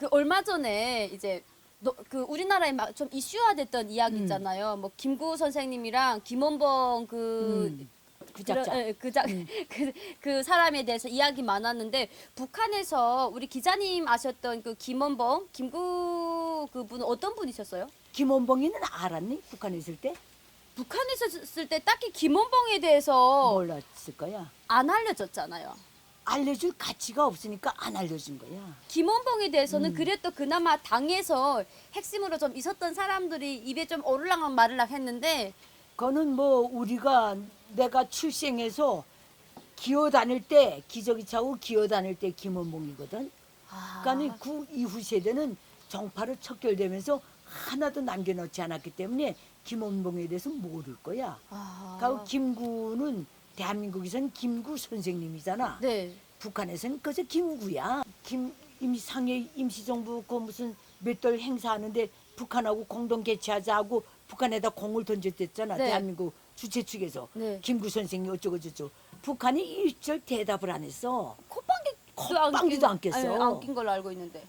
그 얼마 전에 이제 너, 그 우리나라에 막 좀 이슈화됐던 이야기 음. 있잖아요. 뭐 김구 선생님이랑 김원봉 그 음, 그 작자. 그런- 예, 그, 작, 그, 그 사람에 대해서 이야기 많았는데 북한에서 우리 기자님 아셨던 그 김원봉 김구 그분은 어떤 분이셨어요? 김원봉이는 알았니? 북한에 있을 때? 북한에서 있을 때 딱히 김원봉에 대해서 몰랐을 거야. 안 알려졌잖아요. 알려줄 가치가 없으니까 안 알려준 거야. 김원봉에 음. 대해서는 그래도 그나마 당에서 핵심으로 좀 있었던 사람들이 입에 좀 오르락만 마르락 했는데 그거는 뭐 우리가 내가 출생해서 기어 다닐 때 기저귀 차고 기어 다닐 때 김원봉이거든. 아, 그러니까 그 이후 세대는 정파로 척결되면서 하나도 남겨놓지 않았기 때문에 김원봉에 대해서 모를 거야. 아, 그리고 김구는 대한민국에선 김구 선생님이잖아. 네. 북한에서는 그저 김구야. 김 임상의 임시정부 그 무슨 맷돌 행사하는데 북한하고 공동 개최하자 하고 북한에다 공을 던졌댔잖아. 네. 대한민국 주최 측에서 네. 김구 선생이 어쩌고 저쩌고. 북한이 일절 대답을 안 했어. 콧방귀 콧방귀도 안 꼈어. 안낀 걸로 알고 있는데.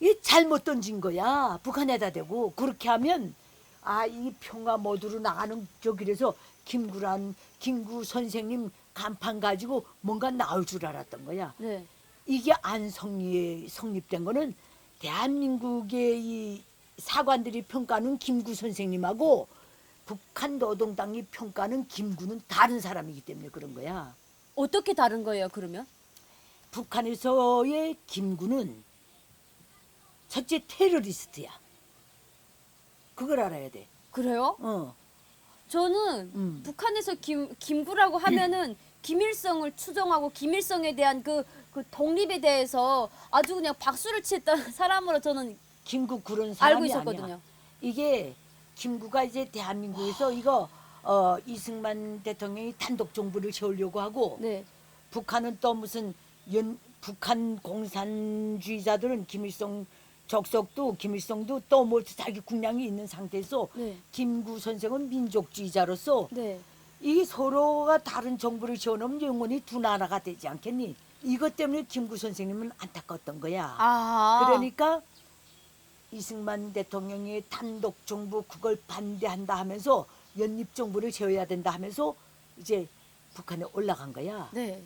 이 잘못 던진 거야. 북한에다 대고 그렇게 하면 아 이 평화 모드로 나가는 저길에서 김구란 김구 선생님 간판 가지고 뭔가 나올 줄 알았던 거야. 네. 이게 안 성립 성립된 거는 대한민국의 이 사관들이 평가하는 김구 선생님하고 북한 노동당이 평가하는 김구는 다른 사람이기 때문에 그런 거야. 어떻게 다른 거예요, 그러면? 북한에서의 김구는 첫째 테러리스트야. 그걸 알아야 돼. 그래요? 어. 저는 음. 북한에서 김 김구라고 하면은 김일성을 추종하고 김일성에 대한 그, 그 독립에 대해서 아주 그냥 박수를 치던 사람으로 저는 김구 그런 알고 사람이 있었거든요. 아니야. 이게 김구가 이제 대한민국에서 이거 어, 이승만 대통령이 단독 정부를 세우려고 하고 네. 북한은 또 무슨 연 북한 공산주의자들은 김일성 적석도 김일성도 또뭐 자기 군량이 있는 상태에서 네. 김구 선생은 민족주의자로서 네. 이 서로가 다른 정부를 세워놓으면 영원히 두 나라가 되지 않겠니? 이것 때문에 김구 선생님은 안타까웠던 거야. 아. 그러니까 이승만 대통령이 단독 정부 그걸 반대한다 하면서 연립 정부를 세워야 된다 하면서 이제 북한에 올라간 거야. 네.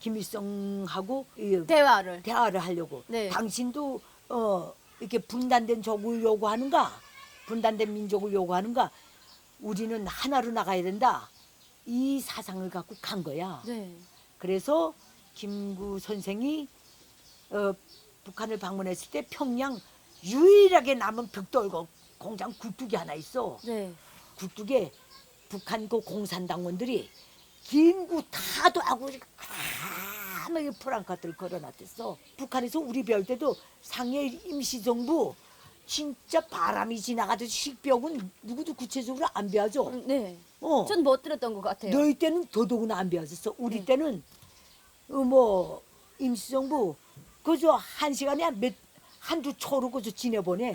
김일성하고 이 대화를. 대화를 하려고. 네. 당신도 어 이렇게 분단된 적을 요구하는가? 분단된 민족을 요구하는가? 우리는 하나로 나가야 된다. 이 사상을 갖고 간 거야. 네. 그래서 김구 선생이 어, 북한을 방문했을 때 평양 유일하게 남은 벽돌고 공장 굴뚝이 하나 있어. 네. 굴뚝에 북한 그 공산당원들이 김구 타도 하고 까마귀 프랑카드를 걸어놨댔어. 북한에서 우리 배울 때도 상해 임시정부 진짜 바람이 지나가듯이 식벽은 누구도 구체적으로 안 배워줘. 음, 네. 어. 전 못 들었던 것 같아요. 너희 때는 더더구나 안 배웠었어. 우리 네. 때는 어, 뭐 임시정부 그저 한 시간에 몇 한두 초로 그저 지내보내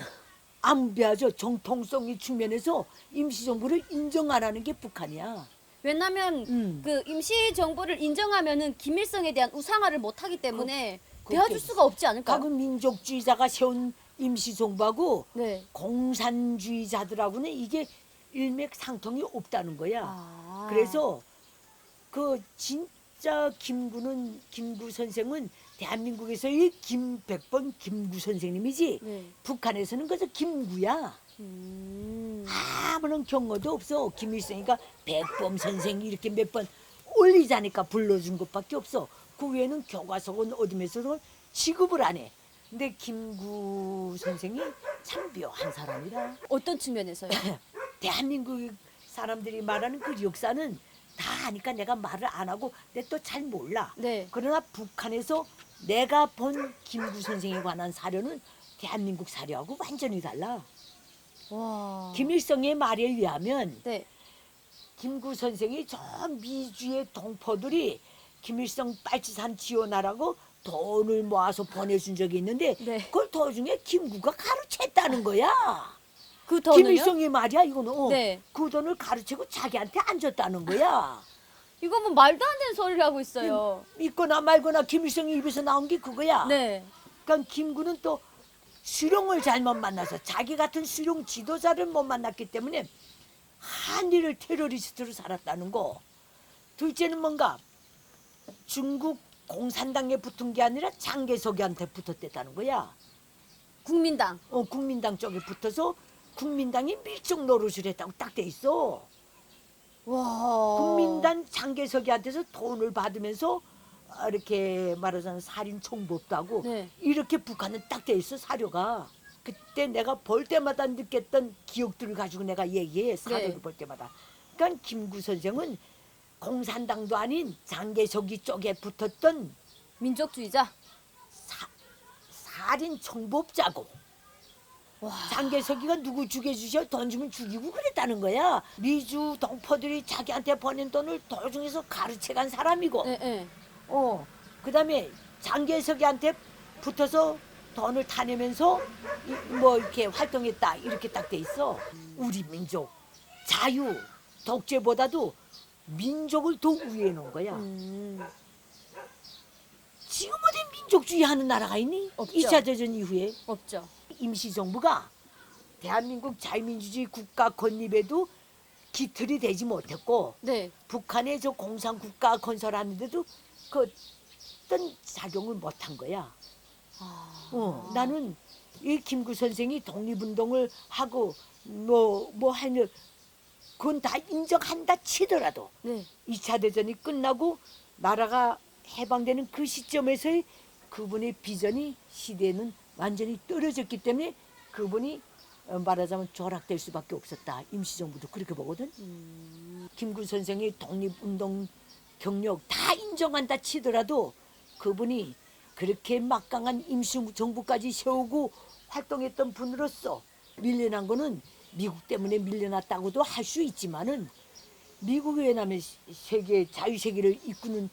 안 배워져 정통성의 측면에서 임시정부를 인정 안 하는 게 북한이야. 왜냐면 음. 그 임시 정부를 인정하면은 김일성에 대한 우상화를 못 하기 때문에 그- 배워줄 그게 수가 없지 않을까요? 각은 민족주의자가 세운 임시정부하고 네. 공산주의자들하고는 이게 일맥상통이 없다는 거야. 아. 그래서 그 진짜 김구는 김구 선생은 대한민국에서의 김백번 김구 선생님이지 네. 북한에서는 그저 김구야. 음. 아무런 경어도 없어. 김일성이가 백범 선생 이렇게 몇 번 올리자니까 불러준 것밖에 없어. 그 외에는 교과서건 어디에서도 취급을 안 해. 근데 김구 선생이 참 묘한 사람이라. 어떤 측면에서요? 대한민국 사람들이 말하는 그 역사는 다 아니까 내가 말을 안 하고 내 또 잘 몰라. 네. 그러나 북한에서 내가 본 김구 선생에 관한 사료는 대한민국 사료하고 완전히 달라. 와. 김일성의 말에 의하면 네. 김구 선생이 저 미주의 동포들이 김일성 빨치산 지원하라고 돈을 모아서 보내준 적이 있는데 네. 그걸 도중에 김구가 가르쳤다는 거야. 그 돈을요? 김일성이 말이야 이거는 어. 네. 그 돈을 가르치고 자기한테 안 줬다는 거야. 이거 뭐 말도 안 되는 소리를 하고 있어요. 믿거나 말거나 김일성이 입에서 나온 게 그거야. 네. 그러니까 김구는 또 수룡을 잘못 만나서 자기 같은 수룡 지도자를 못 만났기 때문에 한일을 테러리스트로 살았다는 거. 둘째는 뭔가 중국 공산당에 붙은 게 아니라 장개석이한테 붙었댔다는 거야. 국민당. 어, 국민당 쪽에 붙어서 국민당이 밀접 노릇을 했다고 딱 돼 있어. 와. 국민당 장개석이한테서 돈을 받으면서 아, 이렇게 말하자면 살인 총법도 하고 네. 이렇게 북한은 딱 돼 있어 사료가. 그때 내가 볼 때마다 느꼈던 기억들을 가지고 내가 얘기해 사료를 네. 볼 때마다. 그러니까 김구 선생은 공산당도 아닌 장개석이 쪽에 붙었던 민족주의자. 사, 살인 총법자고. 와. 장개석이가 누구 죽여주셔 돈 주면 죽이고 그랬다는 거야. 미주 동포들이 자기한테 보낸 돈을 도중에서 가르쳐간 사람이고, 네, 네. 어, 그 다음에 장개석이한테 붙어서 돈을 타내면서 이- 뭐 이렇게 활동했다 이렇게 딱 돼 있어. 우리 민족 자유 독재보다도 민족을 더 우위에 놓은 거야. 음. 지금 어디 민족주의 하는 나라가 있니? 없죠. 이차 대전 이후에. 없죠. 임시정부가 대한민국 자유민주주의 국가 건립에도 기틀이 되지 못했고 네. 북한의 저 공산국가 건설하는데도 그 어떤 작용을 못 한 거야. 아. 어, 나는 이 김구 선생이 독립운동을 하고 뭐뭐 하는 그건 다 인정한다 치더라도 네. 이차 대전이 끝나고 나라가 해방되는 그 시점에서의 그분의 비전이 시대에는 완전히 떨어졌기 때문에 그분이 어, 말하자면 조락될 수밖에 없었다. 임시정부도 그렇게 보거든. 음. 김구 선생의 독립운동 경력 다 인정한다 치더라도 그분이 그렇게 막강한 임시정부까지 세우고 활동했던 분으로서 밀려난 거는 미국 때문에 밀려났다고도 할 수 있지만은 미국이 왜냐면 세계 자유세계를 이끄는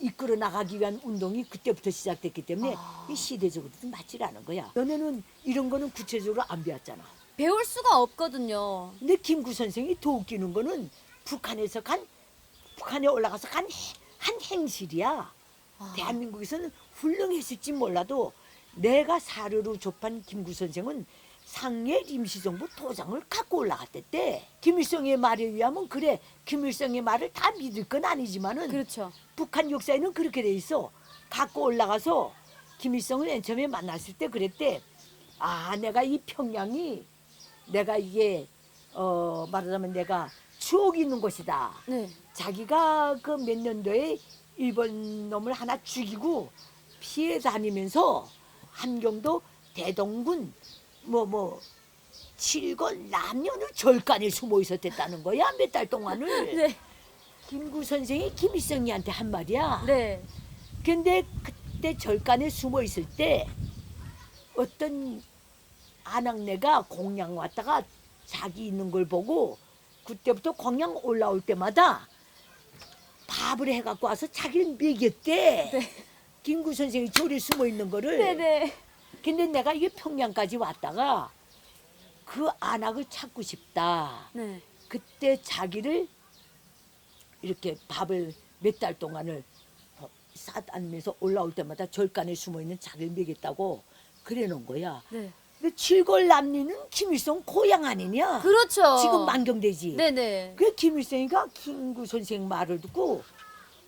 이끌어 나가기 위한 운동이 그때부터 시작됐기 때문에 아. 이 시대적으로도 좀 맞질 않은 거야. 너네는 이런 거는 구체적으로 안 배웠잖아. 배울 수가 없거든요. 근데 김구 선생이 더 웃기는 거는 북한에서 간 북한에 올라가서 간한 행실이야. 아. 대한민국에서는 훌륭했을지 몰라도 내가 사료로 접한 김구 선생은 상해 임시정부 도장을 갖고 올라갔댔대. 김일성의 말에 의하면 그래. 김일성의 말을 다 믿을 건 아니지만은 그렇죠. 북한 역사에는 그렇게 돼 있어. 갖고 올라가서 김일성을 맨 처음에 만났을 때 그랬대. 아, 내가 이 평양이 내가 이게 어 말하자면 내가 추억이 있는 곳이다. 네. 자기가 그 몇 년도에 일본 놈을 하나 죽이고 피해 다니면서 함경도 대동군 뭐뭐 칠건 남녀는 절간에 숨어 있었댔다는 거야 몇 달 동안을 네. 김구 선생이 김일성이한테 한 말이야. 네. 근데 그때 절간에 숨어 있을 때 어떤 아낙네가 공양 왔다가 자기 있는 걸 보고 그때부터 공양 올라올 때마다 밥을 해갖고 와서 자기를 먹였대. 네. 김구 선생이 저리 숨어 있는 거를. 네네. 근데 내가 이게 평양까지 왔다가 그 안악을 찾고 싶다. 네. 그때 자기를 이렇게 밥을 몇 달 동안을 싸다니면서 올라올 때마다 절간에 숨어 있는 자기를 먹였다고 그래 놓은 거야. 네. 칠골 남리는 김일성 고향 아니냐? 그렇죠. 지금 만경되지. 네네. 그 김일성이가 김구 선생 말을 듣고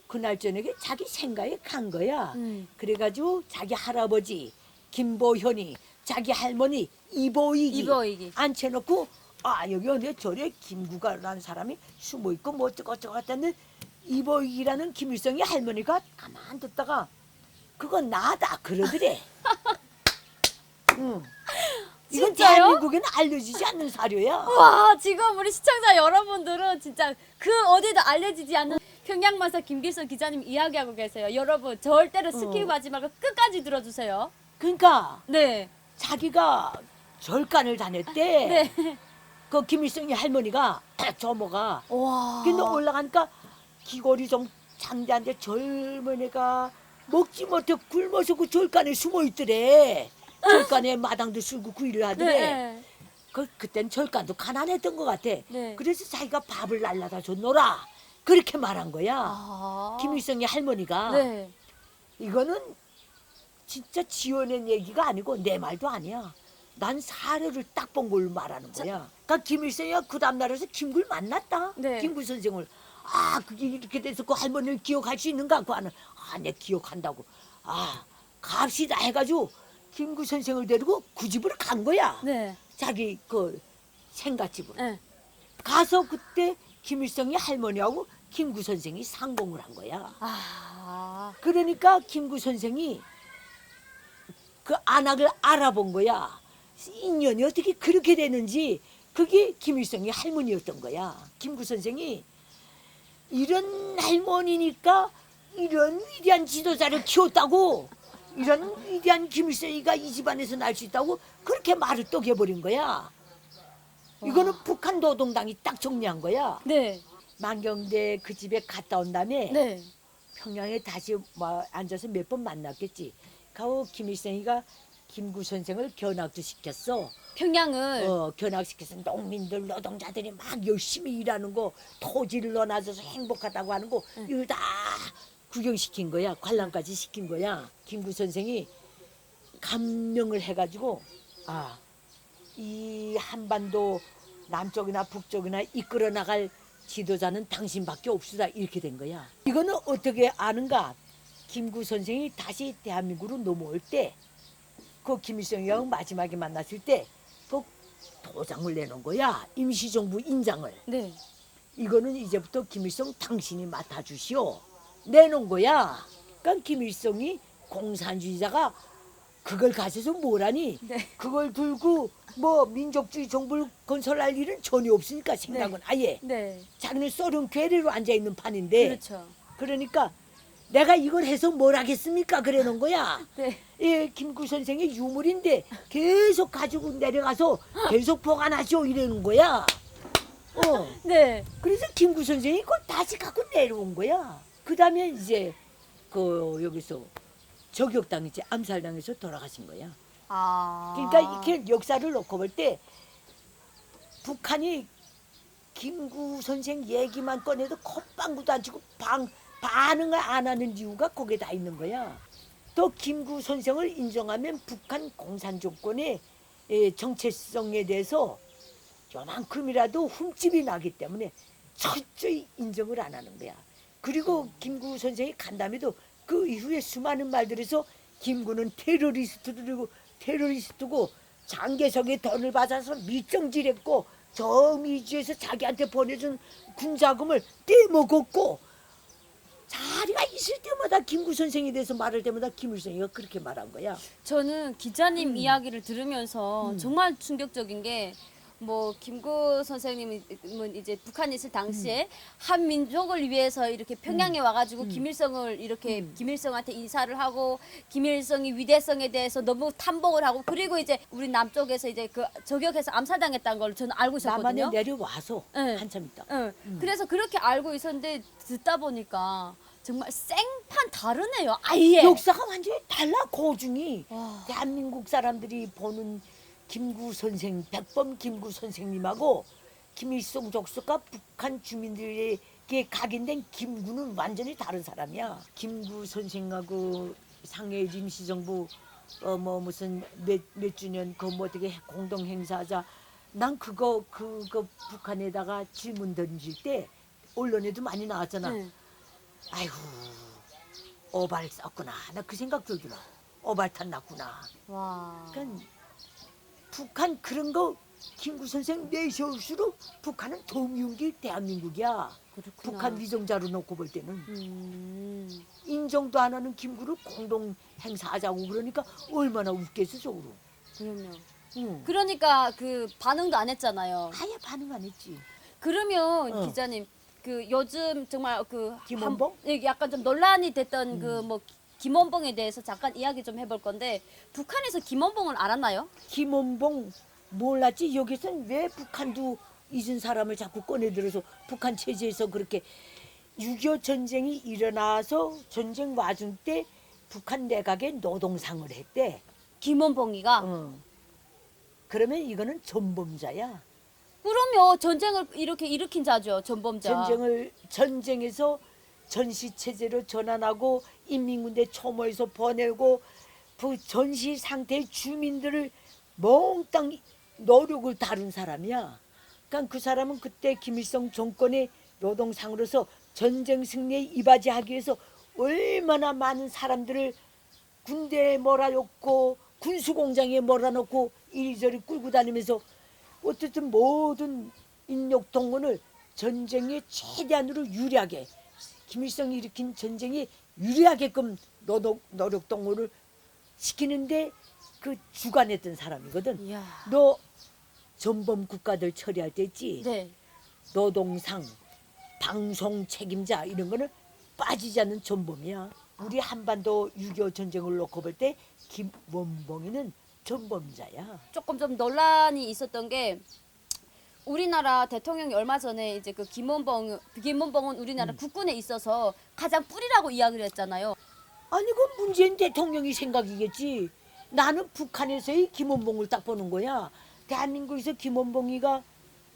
그날 저녁에 자기 생각에 간 거야. 음. 그래가지고 자기 할아버지 김보현이 자기 할머니 이보익이 이보익이. 앉혀놓고 아 여기 어디 저래 김구가라는 사람이 숨어 있고 뭐 어쩌고 저쩌고 했다는데 이보익이라는 김일성의 할머니가 가만 듣다가 그건 나다 그러더래. 응. 이건 진짜요? 대한민국에는 알려지지 않는 사료야. 와 지금 우리 시청자 여러분들은 진짜 그 어디도 알려지지 않는 평양만사 김길성 기자님 이야기하고 계세요. 여러분 절대로 스킵 하지 말고 끝까지 들어주세요. 그러니까 네. 자기가 절간을 다녔대. 네. 그 김일성의 할머니가 조모가 와. 근데 올라가니까 귀걸이 좀 장대한데 젊은 애가 먹지 못해 굶어서 그 절간에 숨어 있더래. 절간에 마당도 쓸고 그 일을 하더래. 네. 그 그땐 절간도 가난했던 것 같아. 네. 그래서 자기가 밥을 날라다 줬노라. 그렇게 말한 거야. 아. 김일성의 할머니가 네. 이거는 진짜 지어낸 얘기가 아니고 내 말도 아니야. 난 사례를 딱 본 걸로 말하는 거야. 그러니까 김일성이가 그 다음날에서 김구를 만났다. 네. 김구 선생을. 아 그게 이렇게 돼서 그 할머니를 기억할 수 있는가? 그 하는 아 내 기억한다고. 아 갑시다 해가지고 김구 선생을 데리고 그 집으로 간 거야. 네. 자기 그 생가집으로. 네. 가서 그때 김일성이 할머니하고 김구 선생이 상봉을 한 거야. 아. 그러니까 김구 선생이 그 안악을 알아본 거야. 인연이 어떻게 그렇게 되는지 그게 김일성이 할머니였던 거야. 김구 선생이 이런 할머니니까 이런 위대한 지도자를 키웠다고 이런 위대한 김일성이가 이 집안에서 날 수 있다고 그렇게 말을 또 해버린 거야. 이거는 북한 노동당이 딱 정리한 거야. 네. 만경대 그 집에 갔다 온 다음에 네. 평양에 다시 뭐 앉아서 몇 번 만났겠지. 가고 김일성이가 김구 선생을 견학도 시켰어. 평양을 어, 견학시켜서 농민들 노동자들이 막 열심히 일하는 거 토지를 넣어놔줘서 행복하다고 하는 거 이걸 다 구경시킨 거야. 관람까지 시킨 거야. 김구 선생이 감명을 해가지고 아 이 한반도 남쪽이나 북쪽이나 이끌어 나갈 지도자는 당신밖에 없수다 이렇게 된 거야. 이거는 어떻게 아는가? 김구 선생이 다시 대한민국으로 넘어올 때, 그 김일성이하고 마지막에 만났을 때, 그 도장을 내놓은 거야. 임시정부 인장을. 네. 이거는 이제부터 김일성 당신이 맡아주시오. 내놓은 거야. 그러니까 김일성이 공산주의자가 그걸 가져서 뭐라니? 네. 그걸 들고 뭐 민족주의 정부를 건설할 일은 전혀 없으니까 생각은 네. 아예 네. 자기는 소련 괴뢰로 앉아 있는 판인데 그렇죠. 그러니까 내가 이걸 해서 뭘 하겠습니까? 그래 놓은 거야. 네. 예, 김구 선생의 유물인데 계속 가지고 내려가서 계속 보관하시오 이러는 거야. 어. 네. 그래서 김구 선생이 그걸 다시 갖고 내려온 거야. 그 다음에 이제 그 여기서 저격당했지 암살당해서 돌아가신 거야. 아. 그러니까 이렇게 역사를 놓고 볼 때 북한이 김구 선생 얘기만 꺼내도 콧방구도 안 치고 방, 반응을 안 하는 이유가 거기에 다 있는 거야. 또 김구 선생을 인정하면 북한 공산 정권의 예, 정체성에 대해서 요만큼이라도 흠집이 나기 때문에 철저히 인정을 안 하는 거야. 그리고 김구 선생이 간 다음에도 그 이후에 수많은 말들에서 김구는 테러리스트들이고 테러리스트고 장개석의 돈을 받아서 밀정질했고 정의주에서 자기한테 보내준 군자금을 떼먹었고 자리가 있을 때마다 김구 선생에 대해서 말할 때마다 김일성이가 그렇게 말한 거야. 저는 기자님 이야기를 들으면서 음. 정말 충격적인 게 뭐 김구 선생님은 이제 북한에 있을 당시에 한 민족을 위해서 이렇게 평양에 와가지고 김일성을 이렇게 김일성한테 인사를 하고 김일성이 위대성에 대해서 너무 탐복을 하고 그리고 이제 우리 남쪽에서 이제 그 저격해서 암살당했다는 걸 저는 알고 남한에 있었거든요. 내려와서 네. 한참 있다. 응. 그래서 그렇게 알고 있었는데 듣다 보니까 정말 생판 다르네요. 아예. 역사가 완전히 달라 고중이 와. 대한민국 사람들이 보는 김구 선생 백범 김구 선생님하고 김일성 족속과 북한 주민들에게 각인된 김구는 완전히 다른 사람이야. 김구 선생하고 상해 임시정부 어 뭐 무슨 몇, 몇 주년 그 뭐 어떻게 공동 행사하자. 난 그거 그거 북한에다가 질문 던질 때 언론에도 많이 나왔잖아. 네. 아이고 오발 썼구나. 나 그 생각 들더라. 오발탄 났구나. 와. 그러니까 북한 그런 거 김구 선생 내세울수록 북한은 동윤기 대한민국이야. 그렇구나. 북한 위정자로 놓고 볼 때는 음. 인정도 안 하는 김구를 공동 행사하자고 그러니까 얼마나 웃겠어 속으로. 그럼요. 응. 그러니까 그 반응도 안 했잖아요. 아예 반응 안 했지. 그러면 어. 기자님 그 요즘 정말 그 김원봉? 한- 예, 약간 좀 논란이 됐던 그 뭐 김원봉에 대해서 잠깐 이야기 좀 해볼 건데 북한에서 김원봉을 알았나요? 김원봉 몰랐지 여기선 왜 북한도 잊은 사람을 자꾸 꺼내들어서 북한 체제에서 그렇게 6.25 전쟁이 일어나서 전쟁 와중 때 북한 내각에 노동상을 했대. 김원봉이가 어. 그러면 이거는 전범자야. 그러면 전쟁을 이렇게 일으킨 자죠 전범자. 전쟁을 전쟁에서 전시 체제로 전환하고 인민군대 초모에서 보내고 그 전시 상태의 주민들을 몽땅 노력을 다룬 사람이야. 그러니까 그 사람은 그때 김일성 정권의 노동상으로서 전쟁 승리에 이바지하기 위해서 얼마나 많은 사람들을 군대에 몰아넣고 군수공장에 몰아넣고 이리저리 끌고 다니면서 어쨌든 모든 인력 동원을 전쟁에 최대한으로 유리하게 김일성이 일으킨 전쟁에 유리하게끔 노동, 노력 동원을 시키는데 그 주관했던 사람이거든. 이야. 너 전범 국가들 처리할 때 있지. 네. 노동상, 방송 책임자 이런 거는 빠지지 않는 전범이야. 우리 한반도 6.25 전쟁을 놓고 볼 때 김원봉이는 전범자야. 조금 좀 논란이 있었던 게 우리나라 대통령이 얼마 전에 이제 그 김원봉 김원봉은 우리나라 국군에 있어서 가장 뿌리라고 이야기를 했잖아요. 아니 그 문재인 대통령이 생각이겠지. 나는 북한에서의 김원봉을 딱 보는 거야. 대한민국에서 김원봉이가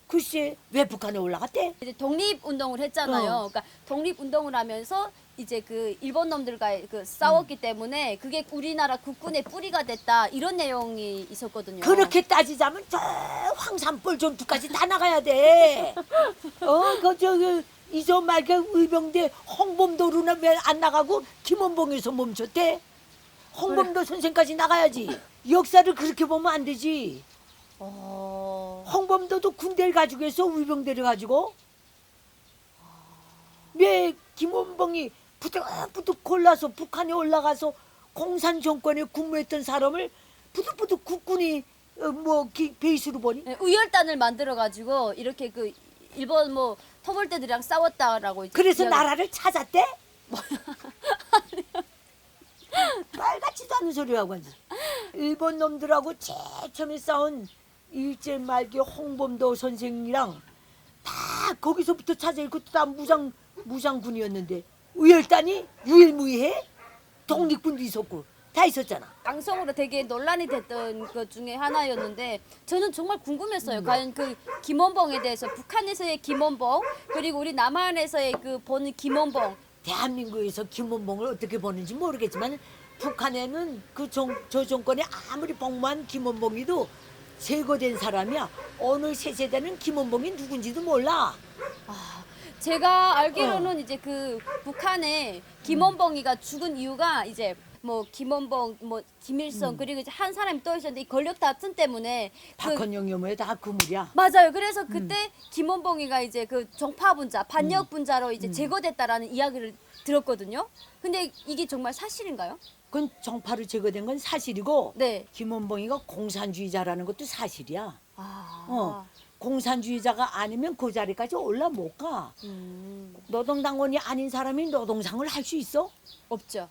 글쎄 왜 북한에 올라갔대? 이제 독립 운동을 했잖아요. 어. 그러니까 독립 운동을 하면서 이제 그 일본 놈들과 그 싸웠기 때문에 그게 우리나라 국군의 뿌리가 됐다 이런 내용이 있었거든요. 그렇게 따지자면 저 황산벌 전투까지 다 나가야 돼. 어, 그 저기 이저 말그 의병대 홍범도로나 왜안 나가고 김원봉에서 멈췄대? 홍범도 선생까지 나가야지. 역사를 그렇게 보면 안 되지. 어... 홍범도도 군대를 가지고 해서 의병대를 가지고 왜 김원봉이 부득부득 골라서 북한에 올라가서 공산 정권에 근무했던 사람을 부득부득 국군이 어, 뭐 기- 베이스로 보니 네, 의열단을 만들어 가지고 이렇게 그 일본 뭐 터벌대들이랑 싸웠다라고 그래서 이야기- 나라를 찾았대? 말같지도 않은 소리 하고 앉아. 일본 놈들하고 제일 처음에 싸운 일제 말기 홍범도 선생이랑 다 거기서부터 찾아 그것도 다 무장 무장군이었는데 의열단이 유일무이해 독립군도 있었고 다 있었잖아. 방송으로 되게 논란이 됐던 것 중에 하나였는데 저는 정말 궁금했어요. 과연 그 김원봉에 대해서 북한에서의 김원봉 그리고 우리 남한에서의 그 보는 김원봉 대한민국에서 김원봉을 어떻게 보는지 모르겠지만 북한에는 그저 정권에 아무리 복무한 김원봉이도 제거된 사람이야. 어느 새 세대는 김원봉이 누군지도 몰라. 제가 알기로는 이제 그 북한에 김원봉이가 죽은 이유가 이제 뭐 김원봉 뭐 김일성 그리고 이제 한 사람이 또 있었는데 이 권력 다툼 때문에 그 박헌영 혐오에 다 그물이야. 맞아요. 그래서 그때 김원봉이가 이제 그 정파 분자, 반역 분자로 이제 제거됐다라는 이야기를 들었거든요. 근데 이게 정말 사실인가요? 그건 정파로 제거된 건 사실이고 네. 김원봉이가 공산주의자라는 것도 사실이야. 아. 어. 공산주의자가 아니면 그 자리까지 올라 못 가. 음, 노동당원이 아닌 사람이 노동상을 할 수 있어? 없죠.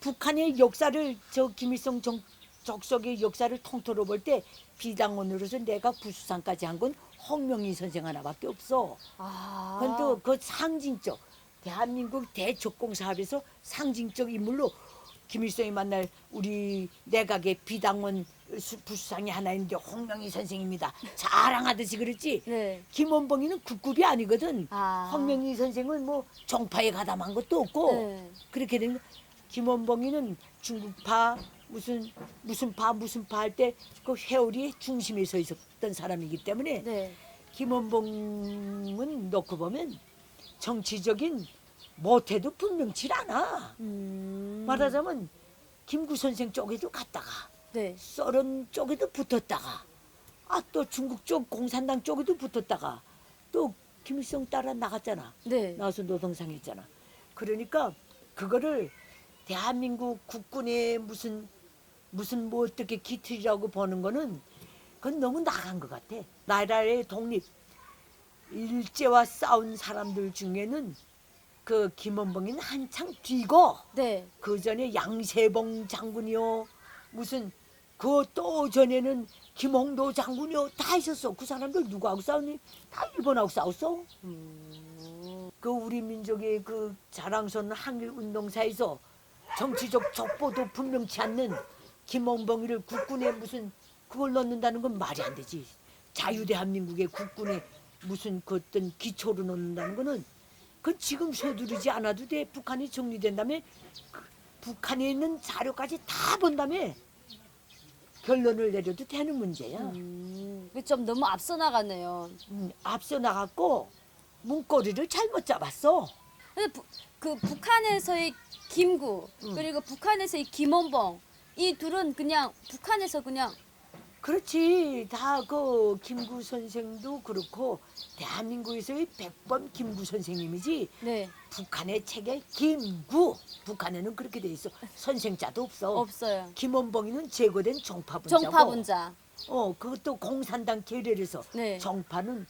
북한의 역사를 저 김일성 정, 적석의 역사를 통틀어 볼 때 비당원으로서 내가 부수상까지 한 건 홍명희 선생 하나밖에 없어. 아. 그건 또 그 상징적 대한민국 대적공 사업에서 상징적 인물로 김일성이 만날 우리 내각의 비당원 수- 부수상이 하나 있는데 홍명희 선생입니다. 자랑하듯이 그랬지. 네. 김원봉이는 국급이 아니거든. 아. 홍명희 선생은 뭐 정파에 가담한 것도 없고 네. 그렇게 된 김원봉이는 중국파 무슨 무슨 파 무슨 파 할 때 그 회오리 중심에 서 있었던 사람이기 때문에 네. 김원봉은 놓고 보면 정치적인 못해도 분명치 않아. 음. 말하자면 김구 선생 쪽에도 갔다가 네. 서른 쪽에도 붙었다가 아 또 중국 쪽 공산당 쪽에도 붙었다가 또 김일성 따라 나갔잖아. 네. 나와서 노동상 했잖아. 그러니까 그거를 대한민국 국군의 무슨 무슨 뭐 어떻게 기틀이라고 보는 거는 그건 너무 나간 것 같아. 나라의 독립 일제와 싸운 사람들 중에는 그 김원봉이는 한창 뒤고 네. 그 전에 양세봉 장군이요 무슨 그 또 전에는 김홍도 장군이요 다 있었어. 그 사람들 누구하고 싸웠니? 다 일본하고 싸웠어. 그 우리 민족의 그 자랑스러운 한일 운동사에서 정치적 족보도 분명치 않는 김홍봉이를 국군에 무슨 그걸 넣는다는 건 말이 안 되지. 자유대한민국의 국군에 무슨 그 어떤 기초로 넣는다는 거는 그 지금 서두르지 않아도 돼. 북한이 정리된 다음에 그 북한에 있는 자료까지 다 본 다음에 결론을 내려도 되는 문제야. 음, 그좀 너무 앞서 나가네요. 음, 앞서 나갔고 문고리를 잘못 잡았어. 근데 부, 그 북한에서의 김구 음. 그리고 북한에서의 김원봉 이 둘은 그냥 북한에서 그냥 그렇지. 다 그 김구 선생도 그렇고 대한민국에서의 백범 김구 선생님이지. 네 북한의 책에 김구. 북한에는 그렇게 돼 있어. 선생자도 없어. 없어요. 김원봉이는 제거된 정파분자고. 정파분자. 어, 그것도 공산당 계열에서 네. 정파는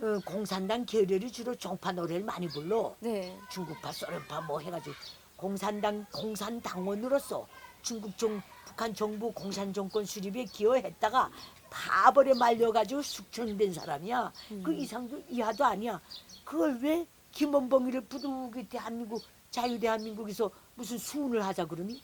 어, 공산당 계열이 주로 정파 노래를 많이 불러. 네. 중국파, 소련파 뭐 해가지고 공산당 공산당원으로서 중국 정 북한 정부 공산 정권 수립에 기여했다가 바벌에 말려가지고 숙청된 사람이야. 그 이상도 이하도 아니야. 그걸 왜 김원봉이를 부득이 대한민국 자유 대한민국에서 무슨 수운을 하자 그러니?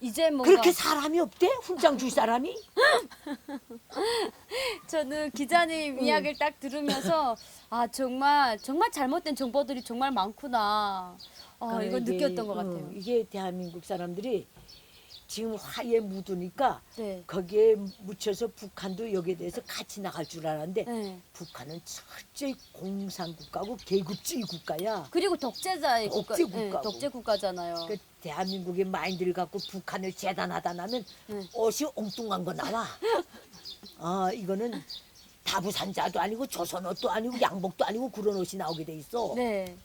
이제 뭔가 그렇게 사람이 없대? 훈장 줄 사람이? 저는 기자님 이야기를 딱 들으면서 아 정말 정말 잘못된 정보들이 정말 많구나. 어, 그러니까 이게, 느꼈던 것 어, 같아요. 이게 대한민국 사람들이 지금 화에 묻으니까 네. 거기에 묻혀서 북한도 여기에 대해서 같이 나갈 줄 알았는데 네. 북한은 철저히 공산국가고 계급주의 국가야. 그리고 독재자의 독재 국가, 네, 국가고. 독재 국가잖아요. 그 대한민국의 마인드를 갖고 북한을 재단하다 나면 네. 옷이 엉뚱한 거 나와. 아 이거는 다부산자도 아니고 조선옷도 아니고 양복도 아니고 그런 옷이 나오게 돼 있어. 네.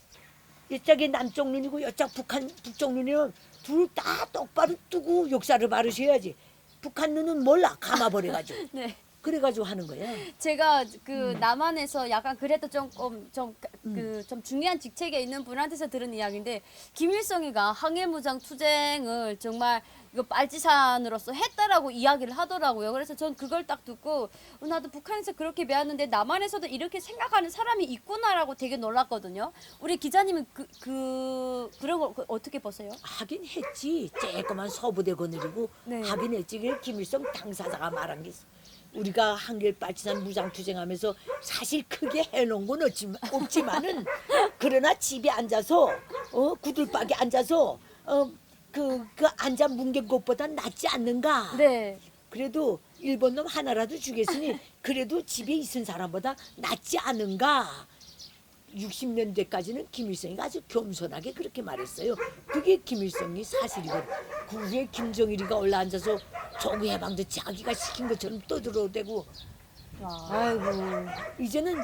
이쪽이 남쪽 눈이고 이쪽 북한 북쪽 눈이면 둘 다 똑바로 뜨고 역사를 바르셔야지. 북한 눈은 몰라 감아버려가지고 네. 그래가지고 하는 거야. 제가 그 음. 남한에서 약간 그래도 조금 좀그 좀 중요한 직책에 있는 분한테서 들은 이야기인데 김일성이가 항일무장 투쟁을 정말 이거 빨치산으로서 했다라고 이야기를 하더라고요. 그래서 전 그걸 딱 듣고 어, 나도 북한에서 그렇게 배웠는데 남한에서도 이렇게 생각하는 사람이 있구나라고 되게 놀랐거든요. 우리 기자님은 그, 그 그런 걸 그 어떻게 보세요? 하긴 했지. 쬐끄만 서부대 거느리고 네. 하긴 했지. 그게 김일성 당사자가 말한 게 있어. 우리가 한길 빨치산 무장투쟁하면서 사실 크게 해놓은 건 없지만, 없지만은 그러나 집에 앉아서 어 구들박에 앉아서 어그 그 앉아 뭉갠 것보다 낫지 않는가. 네. 그래도 일본 놈 하나라도 주겠으니 그래도 집에 있은 사람보다 낫지 않은가. 60년대까지는 김일성이가 아주 겸손하게 그렇게 말했어요. 그게 김일성이 사실이거든. 그 후에 김정일이가 올라앉아서 정부 해방도 자기가 시킨 것처럼 떠들어대고 아이고 이제는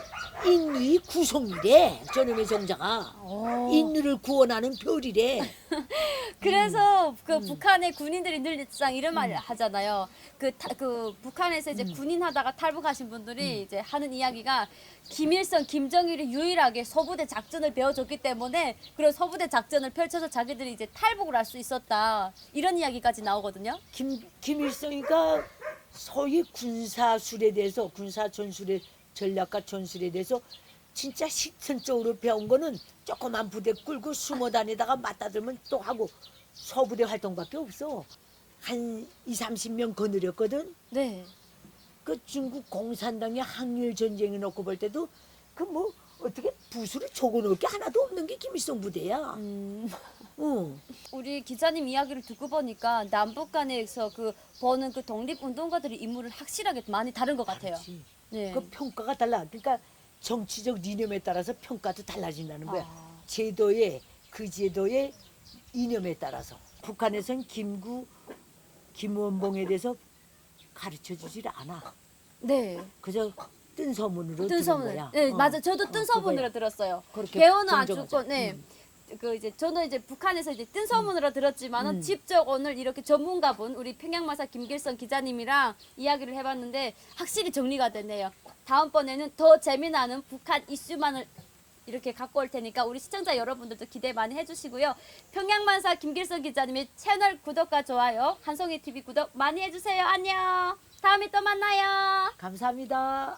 인류의 구성이래 저놈의 정자가 오. 인류를 구원하는 별이래 그래서 음. 그 북한의 군인들이 늘상 이런 말 하잖아요. 그, 타, 그 북한에서 음. 이제 군인 하다가 탈북하신 분들이 이제 하는 이야기가 김일성, 김정일이 유일하게 서부대 작전을 배워줬기 때문에 그런 서부대 작전을 펼쳐서 자기들이 이제 탈북을 할 수 있었다 이런 이야기까지 나오거든요. 김 김일성이가 소위 군사술에 대해서 군사 전술의 전략과 전술에 대해서 진짜 실천적으로 배운 거는 조그만 부대 끌고 숨어 다니다가 맞다들면 또 하고 서부대 활동밖에 없어. 한 2, 30명 거느렸거든. 네. 그 중국 공산당의 항일 전쟁에 놓고 볼 때도 그 뭐 어떻게 부수를 적어 놓을 게 하나도 없는 게 김일성 부대야. 음, 응. 우리 기자님 이야기를 듣고 보니까 남북 간에서 그 보는 그 독립 운동가들의 인물을 확실하게 많이 다른 것 같아요. 그렇지. 네. 그 평가가 달라. 그러니까 정치적 이념에 따라서 평가도 달라진다는 거야. 아. 제도의 그 제도의 이념에 따라서 북한에선 김구 김원봉에 대해서 가르쳐 주질 않아. 네. 그저 뜬 서문으로 뜬 들은 서문. 거야. 네, 어. 맞아. 저도 뜬 어, 서문으로 그거야. 들었어요. 그렇게 배우는 아주 정정하자. 거- 네. 음. 그 이제 저는 이제 북한에서 이제 뜬 서문으로 들었지만은 음. 직접 오늘 이렇게 전문가분 우리 평양마사 김길성 기자님이랑 이야기를 해봤는데 확실히 정리가 됐네요. 다음번에는 더 재미나는 북한 이슈만을 이렇게 갖고 올 테니까 우리 시청자 여러분들도 기대 많이 해주시고요. 평양만사 김길성 기자님의 채널 구독과 좋아요, 한송이 TV 구독 많이 해주세요. 안녕. 다음에 또 만나요. 감사합니다.